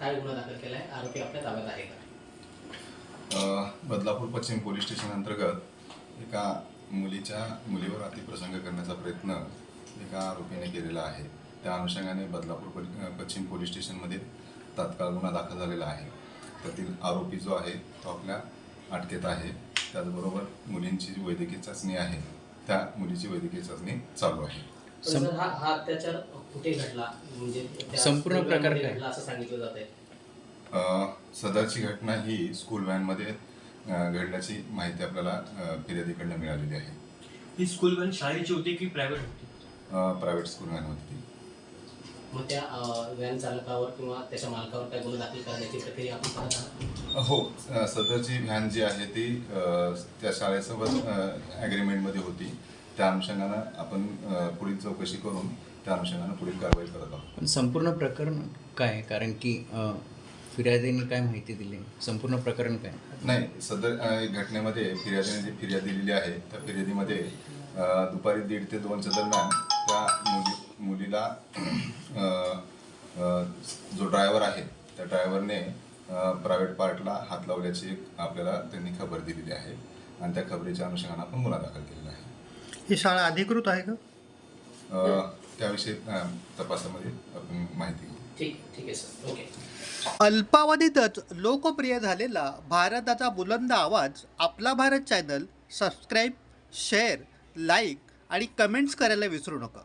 काय गुन्हा दाखल केलाय? आरोपी आपल्या ताब्यात आहे का? बदलापूर पश्चिम पोलीस स्टेशन अंतर्गत एका मुलीच्या मुलीवर अतिप्रसंग करण्याचा प्रयत्न एका आरोपीने केलेला आहे. त्या अनुषंगाने बदलापूर पश्चिम पोलीस स्टेशनमध्ये तात्काळ गुन्हा दाखल झालेला आहे. त्यातील आरोपी जो आहे तो आपल्या अटकेत आहे. त्याचबरोबर मुलींची जी वैद्यकीय चाचणी आहे. त्या मुलीची वैद्यकीय चाचणी चालू आहे. पण सर हा हा अत्याचार कुठे घडला? म्हणजे त्या संपूर्ण प्रकार काय? घडला असं सांगितलं जात आहे अ, सदरची घटना ही स्कूल व्हॅनमध्ये अ, घडल्याची माहिती आपल्याला अ, फिर्यादीकडनं मिळालेली आहे. ही स्कूल व्हॅन शाळेची होती की प्रायव्हेट होती? प्रायव्हेट स्कूल व्हॅन होती. ती. मग त्या अं, व्हॅन चालकावर किंवा त्याच्या मालकावर काय गुन्हा दाखल करण्याची प्रक्रिया आपण करत आहात? हो अ, सदरची व्हॅन जी आहे ती अ, त्या शाळेसोबत ॲग्रीमेंटमध्ये होती. त्या अनुषंगानं आपण पुढील चौकशी करून त्या अनुषंगानं पुढील कारवाई करत आहोत. पण संपूर्ण प्रकरण काय? कारण की फिर्यादीने काय माहिती दिली? संपूर्ण प्रकरण काय? नाही सदर घटनेमध्ये फिर्यादीने जी फिर्याद दिलेली आहे त्या फिर्यादीमध्ये दुपारी दीड ते दोनच्या दरम्यान त्या मुली मुलीला जो ड्रायव्हर आहे त्या ड्रायव्हरने प्रायव्हेट पार्टला हात लावल्याची आपल्याला त्यांनी खबर दिलेली आहे. आणि त्या खबरीच्या अनुषंगानं आपण गुन्हा दाखल केलेला ही शाळा अधिकृत आहे का? अ, त्याविषयी अ, तपासामध्ये आपण माहिती घेऊ. ठीक ठीक आहे सर ओके अल्पावधीतच लोकप्रिय झालेला भारताचा बुलंद आवाज आपला Bharat channel subscribe share like आणि कमेंट्स करायला विसरू नका.